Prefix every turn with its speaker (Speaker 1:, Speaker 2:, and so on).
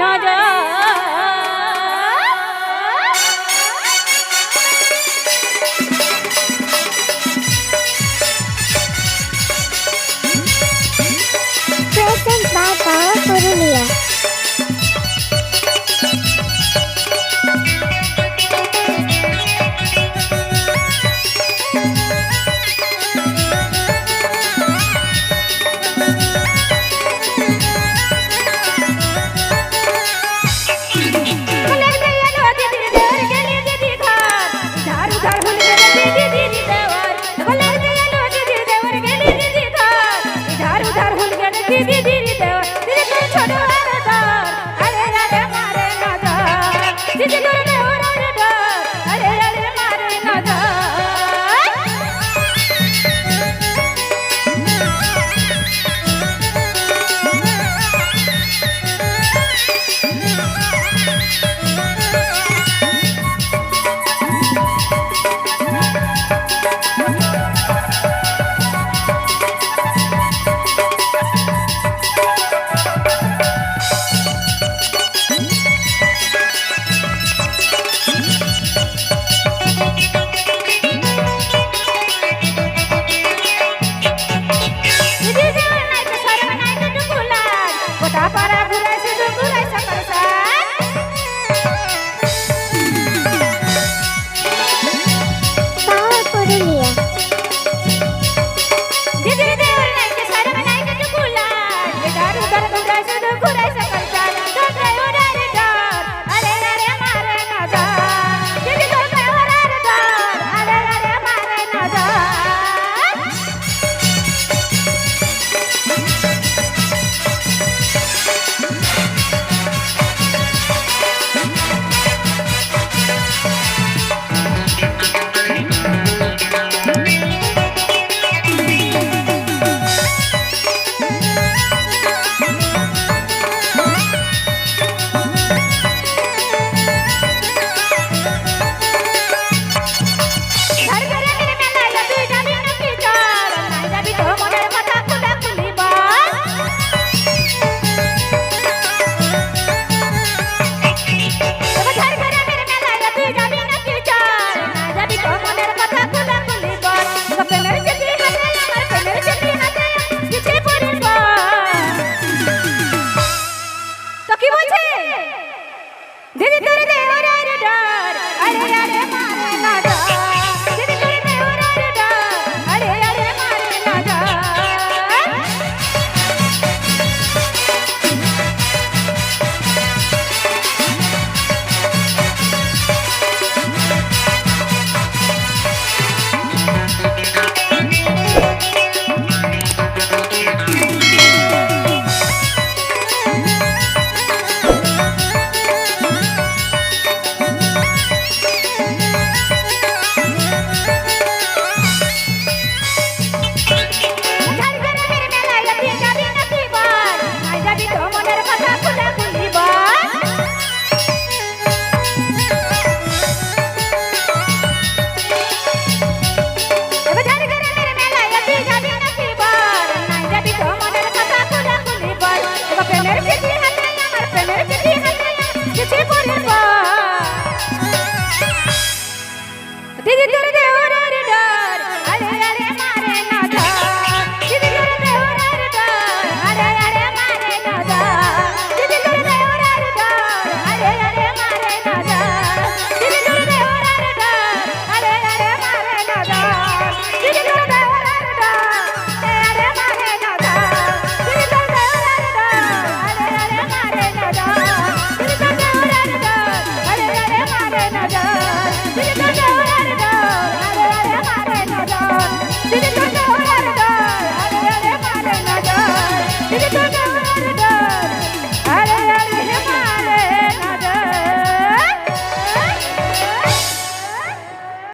Speaker 1: না যায় 别别别 মনের চিঠি হাতে চিঠি পড়ে পা দিদি তোর দেওরার ডর আরে আরে মারে না ধর দিদি তোর দেওরার ডর আরে আরে মারে না ধর দিদি তোর দেওরার ডর আরে আরে Did it go down? Did it go down? Did it go down?